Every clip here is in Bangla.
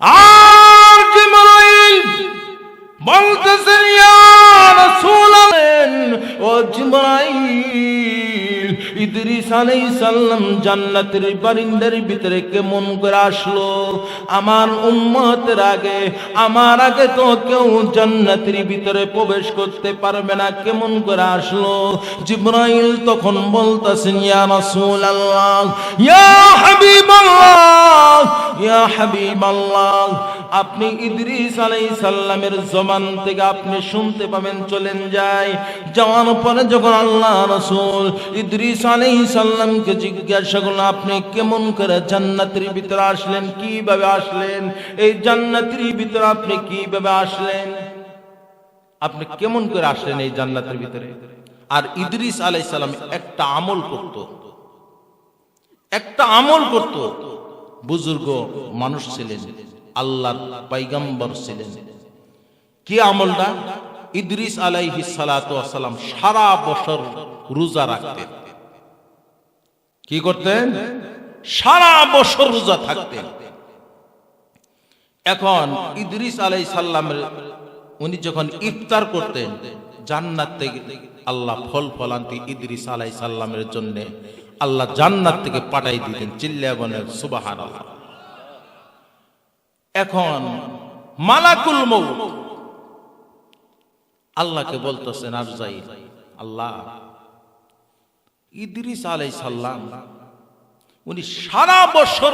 আর জিবরাইল বলতেছেন ইয়া রাসূলাল্লাহ ও জান্নাতের বারিন্দার ভিতরে করে আসলো? আমার উম্মতের আগে, আমার আগে তো কেউ জান্নাতের ভিতরে প্রবেশ করতে পারবে না, কেমন করে আসলো? জিবরাইল তখন ইয়া রাসূলাল্লাহ, ইয়া হাবিবাল্লাহ ইয়া হাবিবাল্লাহ। আপনি ইদ্রিস জমান থেকে আপনি শুনতে পাবেন, চলেন যায় যাওয়ার পরে যখন আল্লাহ রাসূল ইদ্রিস আলাইহিস সালামকে জিজ্ঞাসা করলেন আপনি কেমন করে জান্নাতের ভিতরে আসলেন? কীভাবে আসলেন? এই জান্নাতের ভিতরে আপনি কীভাবে আসলেন? আপনি কেমন করে আসলেন এই জান্নাতের ভিতরে? আর ইদ্রিস আলাইহিস সালাম একটা আমল করত। একটা আমল করত। বুজুর্গ মানুষ ছিলেন, আল্লাহর পাইগাম্বর ছিলেন। কি আমলটা? ইদ্রিস আলাইহি সালাম সারা বছর রোজা রাখতেন। কি করতেন? সারা বছর রোজা থাকতেন। এখন ইদ্রিস আলাই সাল্লামের উনি যখন ইফতার করতেন, জান্নাত থেকে আল্লাহ ফল ফলান্তি ইদ্রিস আলাই সাল্লামের জন্য আল্লাহ জান্নাত থেকে পাঠাই দিতেন চিল্লা বনের সুবাহান এখন মালাকুল মৌত আল্লাহকে বলতেছেন আর যাই আল্লাহ ইদ্রিস আলাই সাল্লাম উনি সারা বছর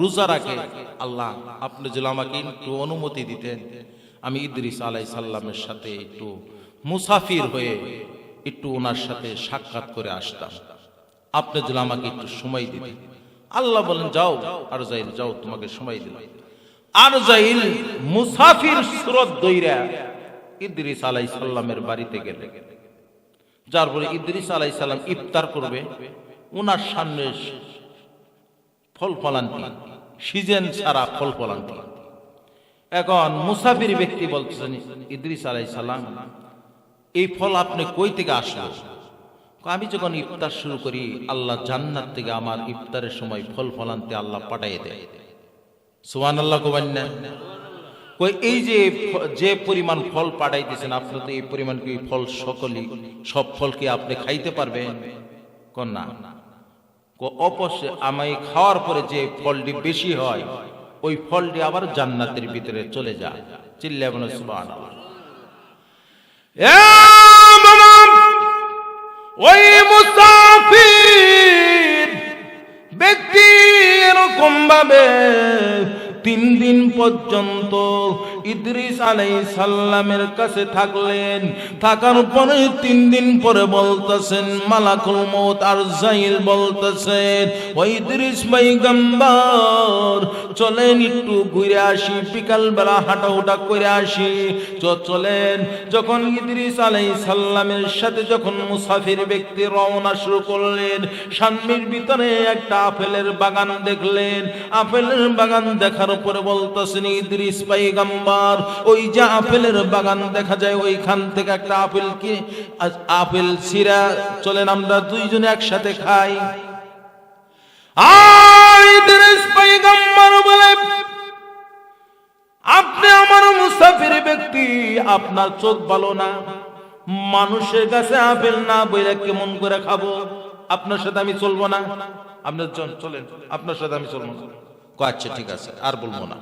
রোজা রাখে। আল্লাহ, আপনি যদি আমাকে একটু অনুমতি দিতেন, আমি ইদ্রিস আলাই সাল্লামের সাথে একটু মুসাফির হয়ে একটু ওনার সাথে সাক্ষাৎ করে আসতাম। আপনি যদি আমাকে একটু সময় দিতেন। আল্লাহ বলেন, যাও আর যাইল যাও, তোমাকে সময় দিলাম। আর যাইল মুসাফির সুরত দইরা ইদ্রিস আলাই সাল্লামের বাড়িতে গেলে যার পরে ইদ্রিস আলাই সাল্লাম ইফতার করবে ওনার সামনে ফল ফলান্তি, সিজন ছাড়া ফল ফলান্তি। এখন মুসাফির ব্যক্তি বলতেছেন, ইদ্রিস আলাই সালাম, এই ফল আপনি কই থেকে আসলো? আমি যখন ইফতার শুরু করি, আল্লাহ জান্নাত থেকে আমার ইফতারের সময় ফল ফলান্তি আল্লাহ পাঠাই দেয়। সুহান আল্লাহ কোবান্না এই যে যে পরিমাণ ফল পাঠাইতেছেন আপনি তো এই পরিমাণ কি ফল সকলই, সব ফল কি আপনি খাইতে পারবেন? কোন না। অবশ্যই আমি খাওয়ার পরে যে ফলটি বেশি হয়, ওই ফলটি আবার জান্নাতের ভিতরে চলে যায়। চিল্লা ওই মুসাফির ব্যক্তি এরকম ভাবে তিন দিন পর্যন্ত ইদ্রিস আলাই সাল্লামের কাছে থাকলেন। থাকার পরে তিন দিন পরে বলতেছেন, মালাকুল মৌত আর জাইল বলতেছেন ওই ইদ্রিস ভাই গম্বার চলেন একটু ঘুরে আসি বিকাল বেলা হাঁটা হুটা করে আসি। চলেন, যখন ইদ্রিস আলাই সাল্লামের সাথে যখন মুসাফির ব্যক্তি রওনা শুরু করলেন, সামনের ভিতরে একটা আপেলের বাগান দেখলেন। আপেলের বাগান দেখার উপরে বলতেছেন, ইদ্রিস ওই যে আপেলের বাগান দেখা যায়, ওইখান থেকে একটা আপেল কি আপেল সিরা চলেন আমরা দুইজনে একসাথে খাই। আপনি আমার মুসাফির ব্যক্তি, আপনার চোখ ভালো না। মানুষের কাছে আপেল না বইলে কেমন করে খাব? আপনার সাথে আমি চলবো না। আপনার চলেন, আপনার সাথে আমি চলবো না। আচ্ছা ঠিক আছে, আর বলব না।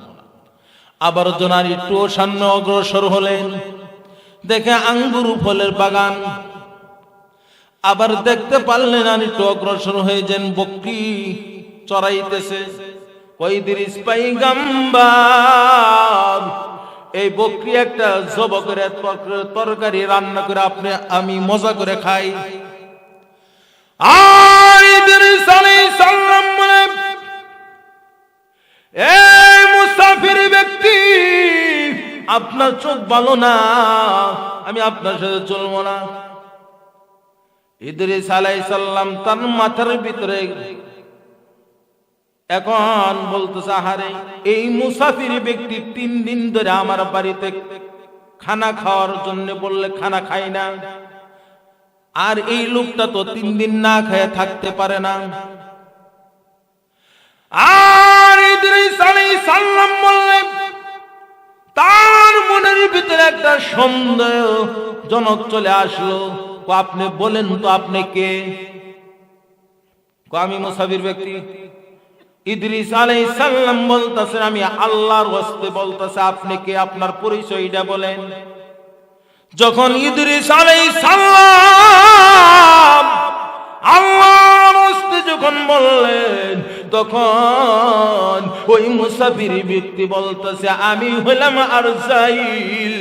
আবার জনার একটু সামনে অগ্রসর হলেন। দেখে আঙ্গুর ফলের বাগান। আবার দেখতে পারলেন আর একটু অগ্রসর হয়ে বকরি চড়াইতেছে। এই বকরি একটা জব করে তর- তরকারি রান্না করে আপনি, আমি মজা করে খাই। আর এই মুসাফির ব্যক্তি, আপনার চোখ ভালো না, আমি আপনার সাথে চলবো না। ইদ্রিস আলাইহিস সালাম তার মাথার ভিতরে এখন বলতেছে, আহারে, এই মুসাফির ব্যক্তি তিন দিন ধরে আমার বাড়িতে খানা খাওয়ার জন্য বললে খানা খাই না। আর এই লোকটা তো তিন দিন না খেয়ে থাকতে পারে না। আর তার মনের ভিতরে একটা সন্দেহ জনক চলে আসলো। আপনি বলেন তো আপনি কে? আমি মুসাফির ব্যক্তি। সাল্লাম আমি আল্লাহর হস্তে বলতেছে, আপনি কে? আপনার পরিচয়টা বলেন। যখন ইদরি আলাই সাল্লাম আল্লাহর যখন বললেন, তখন ওই মুসাফির ব্যক্তি বলতেছে, আমি হলাম আরজাইল,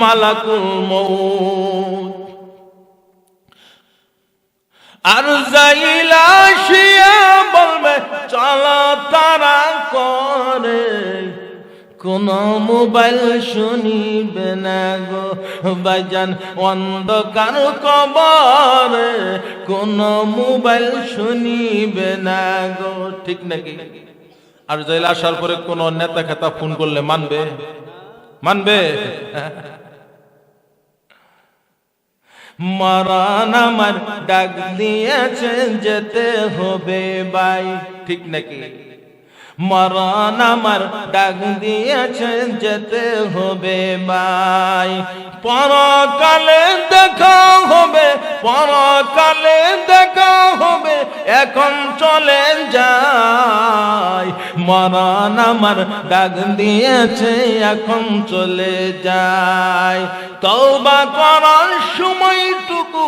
মালাকুল মউত। আর যাইলা আসিয়া বলবে, চলা তারা করে, কোন মোবাইল শুনিবে না গো। বাজান অন্ধকার কবরে কোন মোবাইল শুনিবে না গো। ঠিক নাকি নাকি? আর জেলা আসার পরে কোন নেতা খেতা ফোন করলে মানবে? মানবে? মরণ আমার ডাক দিয়েছে, যেতে হবে, বাই। ঠিক নাকি? মরণ আমার ডাক দিয়েছে যেতে হবে বাই পরকালে দেখা হবে, পরকালে দেখা হবে, এখন চলে যাই। মরণ আমার ডাক দিয়েছে, এখন চলে যায় তওবা করার সময়টুকু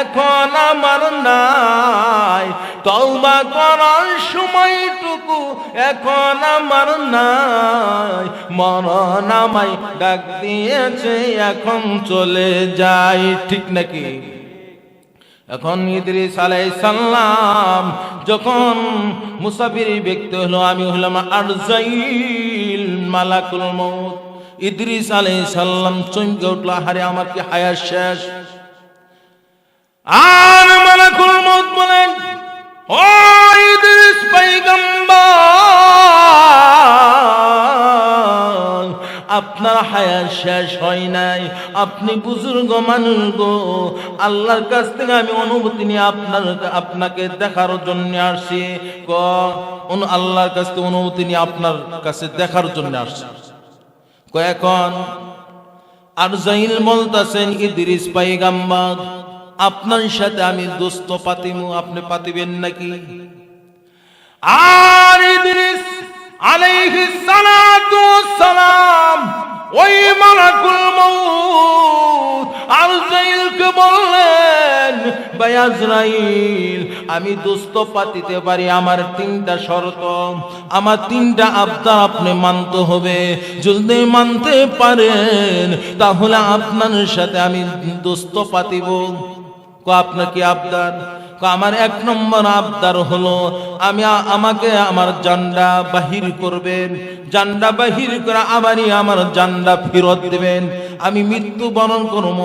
এখন আমার নাই। তওবা করার সময়টুকু এখন আমার নাই। মরণ আমায় ডাক দিয়েছে, এখন চলে যায় ঠিক নাকি? এখন ইদ্রিস আলাইহিস সালাম যখন মুসাফির ব্যক্তি হলো, আমি হলাম আরজাইল মালাকুল মউত। ইদ্রিস আলাইহিস সাল্লাম চমকে উঠল হারে আমার কি হায়াত শেষ? আর মালাকুল মউত বলেন ও ইদ্রিস পয়গম্বর আপনার হায়াত শেষ হয় নাই। আপনি বুজুর্গ মানুষ গো। আল্লাহর কাছ থেকে আমি অনুভূতি নিয়ে আপনার আপনাকে দেখার জন্য আসছি। ক আল্লাহর কাছ থেকে অনুভূতি নিয়ে আপনার কাছে দেখার জন্য আসছি। ক, এখন আর জাইল বলতাছেন, ইদ্রিস পাইগাম্বার আপনার সাথে আমি দোস্ত পাতিমু, আপনি পাতিবেন নাকি? আর ইদ্রিস আলাইহিস সালাতু ওয়াসসালাম ওই মালাকুল মউত বললেন, ভাই আজরাইল, আমি দোস্ত পাতিতে পারি, আমার তিনটা শর্ত। আমার তিনটা আবদার আপনি মানতে হবে। যদি মানতে পারেন, তাহলে আপনার সাথে আমি দোস্ত পাতিব। কো আপনার কি আবদার? আমার এক নম্বর আবদার হলো, আমি আমাকে আমার জান্ডা বাহির করবেন। জান্ডা বাহির করে আবারই আমার জান্ডা ফেরত দেবেন। আমি মৃত্যু বরণ করব,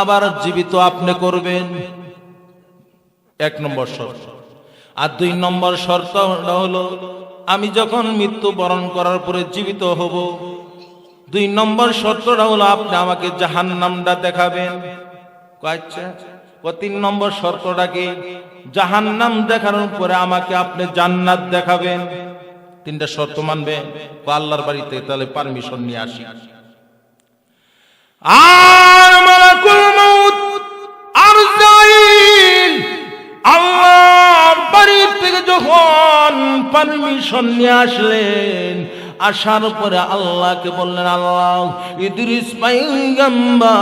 আবার জীবিত আপনি করবেন। এক নম্বর শর্ত। আর দুই নম্বর শর্ত হলো, আমি যখন মৃত্যু বরণ করার পরে জীবিত হব, দুই নম্বর শর্তটা হলো, আপনি আমাকে জাহান নামটা দেখাবেন আচ্ছা? ও তিন নম্বর শর্তটা কি? জাহান নাম দেখানোর পরে আমাকে আপনি জান্নাত দেখাবেন। তিনটা শর্ত মানবে। আল্লাহর বাড়িতে তাহলে পারমিশন নিয়ে আসি। আর মালাকুল মউত আল্লাহর বাড়ি থেকে যখন পারমিশন নিয়ে আসার পরে আল্লাহকে বললেন, আল্লাহ ইদ্রিস পাইগাম্বার।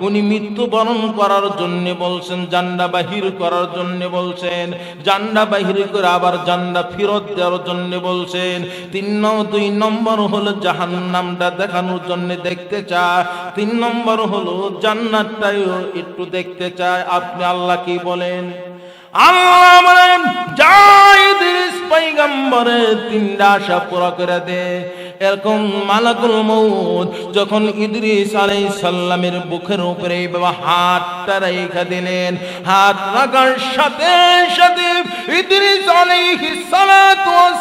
উনি মৃত্যুবরণ করার জন্য বলছেন, জান্ডা বাহির করার জন্য বলছেন, জান্ডা বাহির করে আবার জান্ডা ফেরত দেওয়ার জন্য বলছেন। তিন দুই নম্বর হলো জাহান্নামটা দেখানোর জন্য দেখতে চায়। তিন নম্বর হলো জান্নাতটাও একটু দেখতে চায়। আপনি আল্লাহ কি বলেন? আল্লাহ বলেন, যাই দিস পৈগম্বরে তিনটা আশা পুরা করে দে। এরকম মালাকুল মৌদ যখন ইদ্রিস আলাই সাল্লামের বুকের উপরে বাবা হাতটা রেখা দিলেন, হাত রাখার সাথে সাথে ইদ্রিস আলাই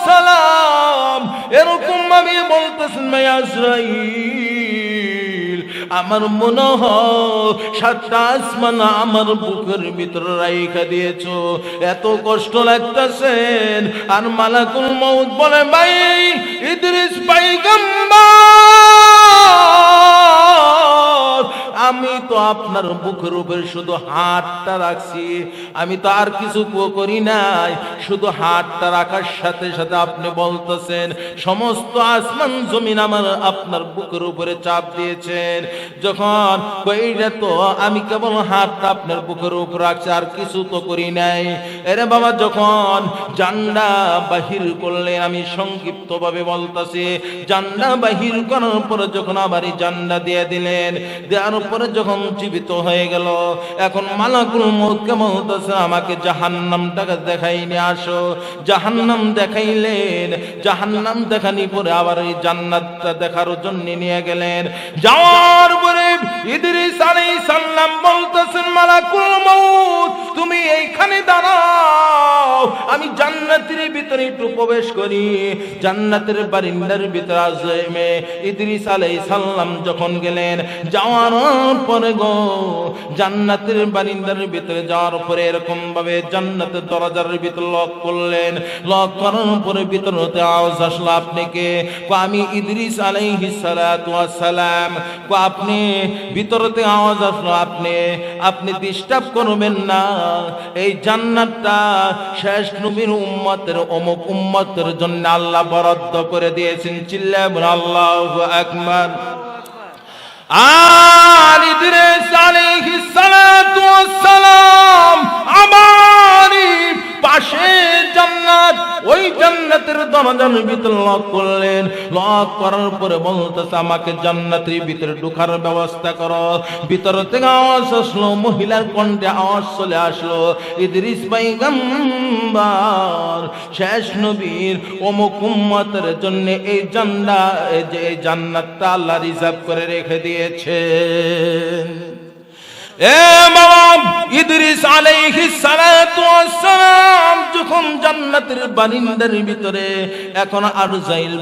সালাম এরকম ভাবে বলতেছেন ভাই আজরাইল আমার মনে হয় আমার বুকের ভিতরে রাইখা দিয়েছ। এত কষ্ট লাগতেছেন আর মালাকুল মৌত বলে, ভাই, ইদ্রিস পাইগাম্বার আপনার বুকের উপরে শুধু হাতটা রাখছি। আমি তো আর কিছু করি নাই। শুধু হাতটা রাখার সাথে সাথে আপনি বলতেছেন, সমস্ত আসমান জমিন আমার আপনার বুকের উপরে চাপ দিয়েছেন। যখন তো আমি কেবল হাতটা আপনার বুকের উপর রাখছি, আর কিছু তো করি নাই। এরে বাবা, যখন জান্ডা বাহির করলেন আমি সংক্ষিপ্ত ভাবে বলতাছি জান্ডা বাহির করার পরে যখন আবার জান্ডা দিয়ে দিলেন, দেওয়ার পরে যখন জীবিত হয়ে গেল, এখন মালাকুল মৌতকে বলতেছে আমাকে জাহান্নামটাকে নিয়ে আসো। জাহান্নাম দেখাইলেন, জাহান্নাম দেখানি পরে আবার এই জান্নাতটা দেখার জন্য নিয়ে গেলেন। যাওয়ার পরে ইদ্রিস আলাইহিস সালাম বলতেছেন, মালাকুল মউত, তুমি এইখানে দাঁড়াও, আমি জান্নাতের ভিতরে একটু প্রবেশ করি। জান্নাতের বারিন্দার ভিতরে আজমে ইদ্রিস আলাইহিস সালাম যখন গেলেন, যাওয়ার জান্নাতের বারিন্দার ভিতরে যাওয়ার পরে এরকম ভাবে জান্নাতের দরজার ভিতরে লক করলেন। লক করার পরে আওয়াজ আসলো, আপনি কে? কো, আমি ইদ্রিস আলাইহিস সালাম আপনি ভিতরতে আওয়াজ আসলো, আপনি আপনি ডিস্টার্ব করবেন না। এই জান্নাতটা শেষ নবীর উম্মতের, অমুক উম্মতের জন্য আল্লাহ বরাদ্দ করে দিয়েছেন। চিল্লায় আল্লাহু আকবার। আর ইদ্রিস আলাইহিস সালাতু ওয়াস সালাম আমারই পাশে জান্নাত ওই জান্নাতের দরজার ভিতরে লক করলেন। লক করার পরে বলতেছে, আমাকে জান্নাতের ভিতরে ঢোকার ব্যবস্থা করো। ভিতর থেকে আওয়াজ আসলো, মহিলার কণ্ঠে আওয়াজ চলে আসলো, ইদ্রিস পাইগাম্বার শেষ নবীর অমুক উম্মতের জন্য এই জান্না এই জান্নাতটা আল্লাহ রিজার্ভ করে রেখে দিয়েছেন। এ বাবা ইদ্রিস আলাইহিস সালাতু ওয়াসসালাম ভিতরে এখন আরজাইল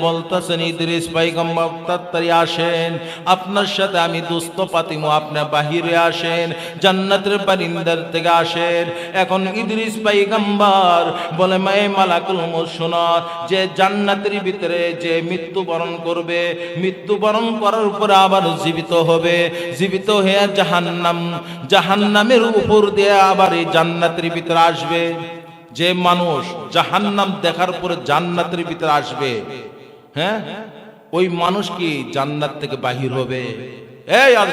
আপনার সাথে আমি দুস্থ পাতিমু আপনি বাহিরে আসেন, জান্নাতের বারিন্দার থেকে আসেন। এখন ইদ্রিস পয়গম্বর বলে মায়ে মালাকুল মউত যে জান্নাতের ভিতরে যে মৃত্যুবরণ করবে, মৃত্যুবরণ করার উপরে আবার জীবিত হবে। জীবিত হয়ে জাহান্নাম জাহান্নামের উপর দিয়ে আবার এই জান্নাতের ভিতরে আসবে। যে মানুষ জাহান্নাম দেখার পরে জান্নাতের ভিতরে আসবে হ্যাঁ? ওই মানুষ কি জান্নাত থেকে বাহির হবে? এই আর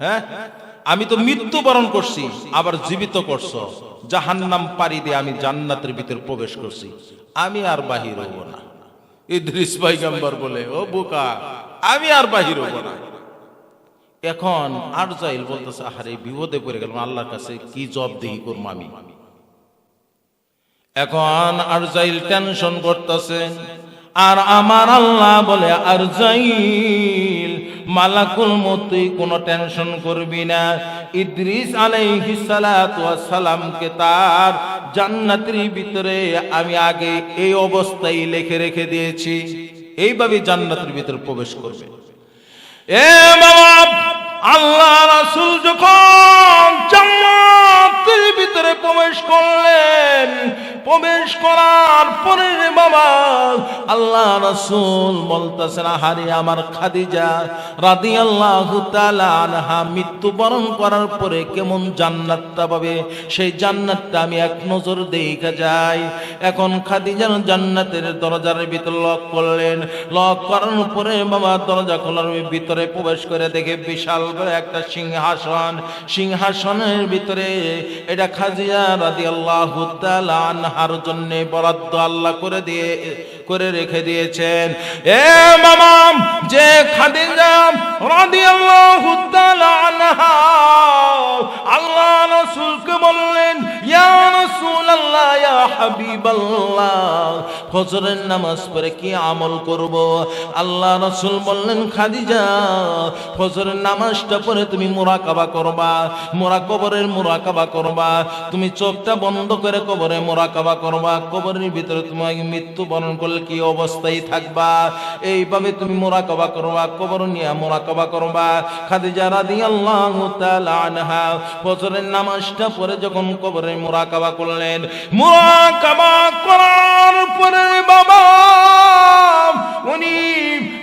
হ্যাঁ? আমি তো মৃত্যুবরণ করছি, আবার জীবিত করছ। জাহান্নাম পারি দিয়ে আমি জান্নাতের ভিতরে প্রবেশ করছি। আমি আর বাহির হব না। ইদ্রিস পয়গম্বর বলে, ও বোকা, আমি আর বাহির হব না। এখন আর যাইল বলতেছে, আহারে বিপদে পড়ে গেলাম, আল্লাহর কাছে কি জব দিই করব আমি? এখন আর যাইল টেনশন করতেছে, আর আমার আল্লাহ বলে আর যাইল মালাকুল মতুই কোনো টেনশন করবি না। ইদ্রিস ওয়াস সালামকে তার জান্নাতের ভিতরে আমি আগে এই অবস্থায় লিখে রেখে দিয়েছি। এইভাবে জান্নাতের ভিতরে প্রবেশ করবে। এ বাবা আল্লাহ রাসূল যখন জান্নাতের ভিতরে প্রবেশ করলেন। প্রবেশ করার পরে বাবা, আল্লাহ রাসূল বলতেছেন, আহারে আমার খাদিজা রাদিয়াল্লাহু তাআলা আনহা, মৃত্যুবরণ করার পরে কেমন জান্নাতটা পাবে? সেই জান্নাতটা আমি এক নজর দেখে যাই। এখন খাদিজার জান্নাতের দরজার ভিতরে লক করলেন। লক করার পরে বাবা দরজা খোলার ভিতরে প্রবেশ করে দেখে বিশাল একটা সিংহাসন। সিংহাসনের ভিতরে এটা খাজিয়া রাদিয়াল্লাহু তাআলা আনহার জন্য বরাদ্দ আল্লাহ করে দিয়ে করে রেখে দিয়েছেন। এ মামাম যে খাদিজা রাদিয়াল্লাহু তাআলা আনহা, আল্লাহ রাসূলকে বললেন, ইয়া রাসূলুল্লাহ, ইয়া হাবিবাল্লাহ। ফজরের নামাজ কি আমল করব? আল্লাহ রাসূল বললেন, খাদিজা, ফজরের নামাজটা পড়ে তুমি মুরাকাবা করবা মোরা কবরের মুরাকাবা করবা, তুমি চোখটা বন্ধ করে কবরে মুরাকাবা করবা, কবরের ভিতরে তোমাকে মৃত্যু বরণ করলে কি অবস্থায় থাকবা? এইভাবে তুমি মোরাকবা করবা, কবর নিয়ে মোরাকবা করবা। খাদিজা রাদিয়াল্লাহু তাআলা আনহা ফজরের নামাজটা পরে যখন কবরে মোরাকবা করলেন, মোরাকবা করার পরে বাবা, উনি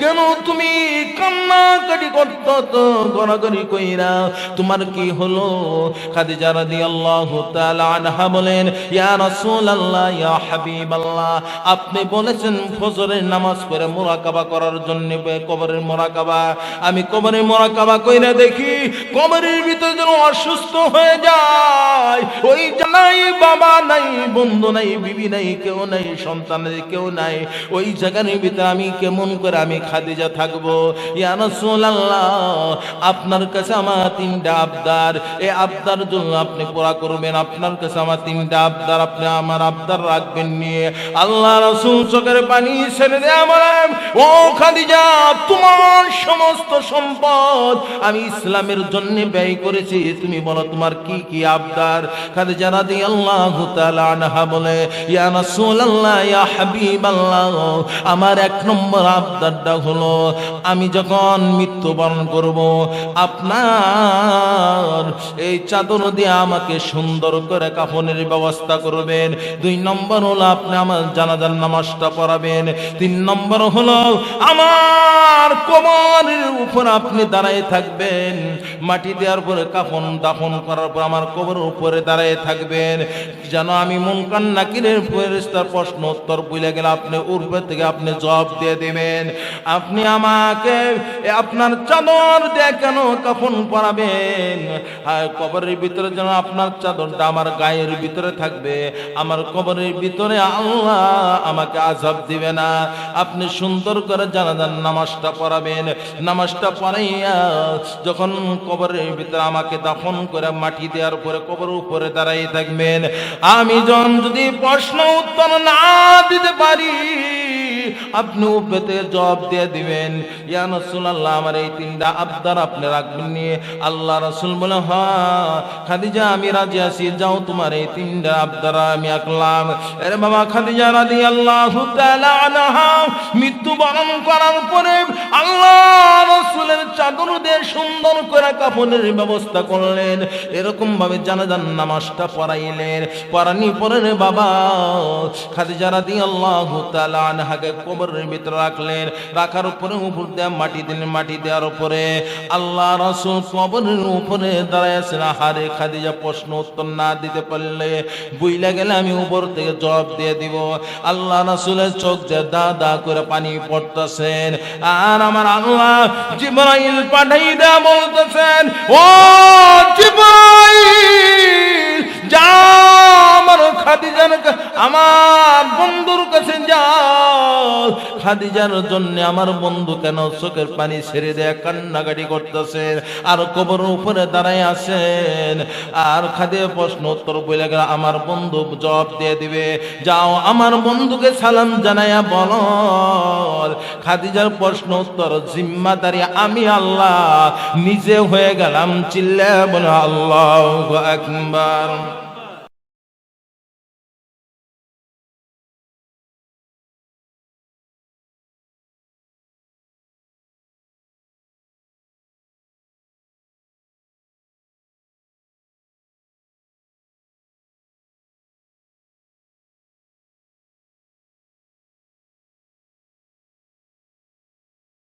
কেন তুমি কান্নাকাটি করত গড়াগড়ি কইরা? তোমার কি হলো? খাদিজা রাদিয়াল্লাহু তাআলা আনহা বলেন, ইয়া রাসূলুল্লাহ, ইয়া হাবিবাল্লাহ। আপনি বলেছেন ফজরের নামাজ পড়ে মুরাকাবা করার জন্য কবরের মুরাকাবা। আমি কবরের মুরাকাবা কইরা দেখি, কবরের ভিতরে যেন অসুস্থ হয়ে যায়। ওই নাই বাবা নাই, বন্ধু নাই, বিবি নাই, কেউ নাই, সন্তান কেউ নাই। ওই জায়গার ভিতরে আমি কেমন করে আমি খাদিজা থাকব। আপনার কাছে আমার তিনটা আবদার। এই আবদার জন্য আপনি পুরা করবেন, আপনার কাছে আমার তিনটা আবদার, আপনি আমার আবদার রাখবেন নিয়ে। আল্লাহ রাসূল চোখের পানি ছেড়ে দেয়া ও খাদিজা, তোমার সমস্ত সম্পদ আমি ইসলামের জন্য ব্যয় করেছি। তুমি বলো, তোমার কি কি আবদার? খাদিজা রাদিয়াল্লাহু তাআলা আনহা বলে, ইয়া রাসূলুল্লাহ, ইয়া হাবিবাল্লাহ, আমার এক নম্বর আবদারটা হলো, আমি যখন মৃত্যুবরণ করব, আপনার এই চাদর দিয়ে আমাকে সুন্দর করে কাফনের ব্যবস্থা করবেন। দুই নম্বর হলো, আপনি আমার জানাজার নামাজটা পড়াবেন। তিন নম্বর হলো, আমার কোমরের উপর আপনি দাঁড়ায় থাকবেন। মাটি দেওয়ার পরে কাফন দাফন করার পর আমার কবরের উপরে দাঁড়ায় থাকবেন। যেন আমি মুনকান নাকিরের প্রশ্ন উত্তর বুঝে গেলে আপনি উর্বে থেকে আপনি জবাব দিয়ে দিবেন। আপনি আমাকে আপনার চাদর দিয়ে কেন কাফন পরাবেন? কবরের ভিতরে যেন আপনার চাদরটা আমার গায়ের ভিতরে থাকবে। আমার কবরের ভিতরে আল্লাহ আমাকে আজাব দিবে না। আপনি সুন্দর করে জানাজান নামাজটা পড়াবেন। নামাজটা পড়াইয়া যখন কবরের ভিতরে আমাকে দাফন করে মাটি দেওয়ার পরে কবর উপরে দাঁড়াই থাকবেন, আমি যখন যদি প্রশ্ন উত্তর না দিতে পারি আপনি উপেতে জবাব দিয়ে দিবেন। ইয়া রাসূলুল্লাহ, আমার এই তিনটা আবদার আপনি রাখবেন নিয়ে আল্লাহ রাসূল বলে হ্যাঁ খাদিজা, আমি রাজি আছি। যাও, তোমার এই তিনটা আবদার আমি আকলাম। আরে বাবা, খাদিজা রাদিয়াল্লাহু তাআলা আনহা, মৃত্যুবরণ করার পরে আল্লাহ রাসূলের চাদর দিয়ে সুন্দর করে কাফনের ব্যবস্থা করলেন। এরকম ভাবে জানাজান নামাজটা পড়াইলেন। পড়ানি পরে রে বাবা খাদিজা রাদিয়াল্লাহু তাআলা আনহাকে কবরের ভিতরে রাখলেন। রাখার উপরে উপর দেয়া মাটি দিলেন, মাটি দেওয়ার উপরে আল্লাহ রাসূল কবরের উপরে দাঁড়ায় আছেন হারে খাদিজা প্রশ্ন উত্তর না দিতে পারলে বুইলা গেলে আমি উপর থেকে জবাব দিয়ে দিব। আল্লাহ রাসূলের চোখ দিয়ে দা দা করে পানি পড়তেছেন। আর আমার আল্লাহ জিবরাইল পাঠাই দেয়া বলতেছেন ও জিবরাইল যা আমার খাদিজার আমার বন্ধুর কাছে যাও। খাদিজার জন্য আমার বন্ধু কেন চোখের পানি ছেড়ে দেয়া কান্নাকাটি করতেছেন? আর কবর উপরে দাঁড়ায় আছেন। আর খাদিয়া প্রশ্ন উত্তর বলে গেল, আমার বন্ধু জবাব দিয়ে দিবে। যাও, আমার বন্ধুকে সালাম জানাইয়া বল। খাদিজার প্রশ্ন উত্তর, জিম্মাদারি আমি আল্লাহ, নিজে হয়ে গেলাম চিল্লা বলে আল্লাহ আকবার।